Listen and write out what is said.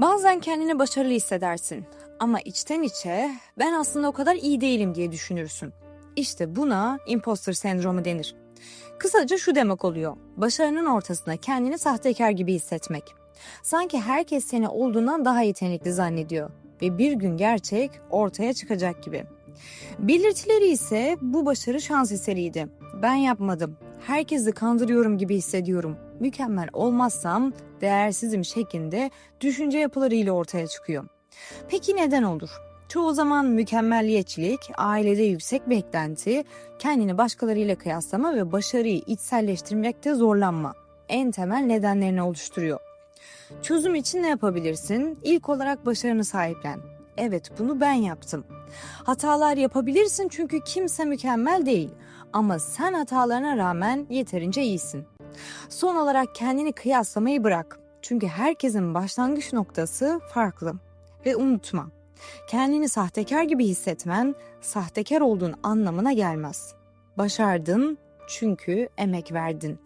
Bazen kendini başarılı hissedersin ama içten içe ben aslında o kadar iyi değilim diye düşünürsün. İşte buna imposter sendromu denir. Kısaca şu demek oluyor. Başarının ortasında kendini sahtekar gibi hissetmek. Sanki herkes seni olduğundan daha yetenekli zannediyor ve bir gün gerçek ortaya çıkacak gibi. Belirtileri ise bu başarı şans eseriydi. Ben yapmadım. Herkesi kandırıyorum gibi hissediyorum. Mükemmel olmazsam değersizim şeklinde düşünce yapılarıyla ortaya çıkıyor. Peki neden olur? Çoğu zaman mükemmelliyetçilik, ailede yüksek beklenti, kendini başkalarıyla kıyaslama ve başarıyı içselleştirmekte zorlanma en temel nedenlerini oluşturuyor. Çözüm için ne yapabilirsin? İlk olarak başarını sahiplen. Evet bunu ben yaptım. Hatalar yapabilirsin çünkü kimse mükemmel değil ama sen hatalarına rağmen yeterince iyisin. Son olarak kendini kıyaslamayı bırak. Çünkü herkesin başlangıç noktası farklı. Ve unutma, kendini sahtekar gibi hissetmen sahtekar olduğun anlamına gelmez. Başardın çünkü emek verdin.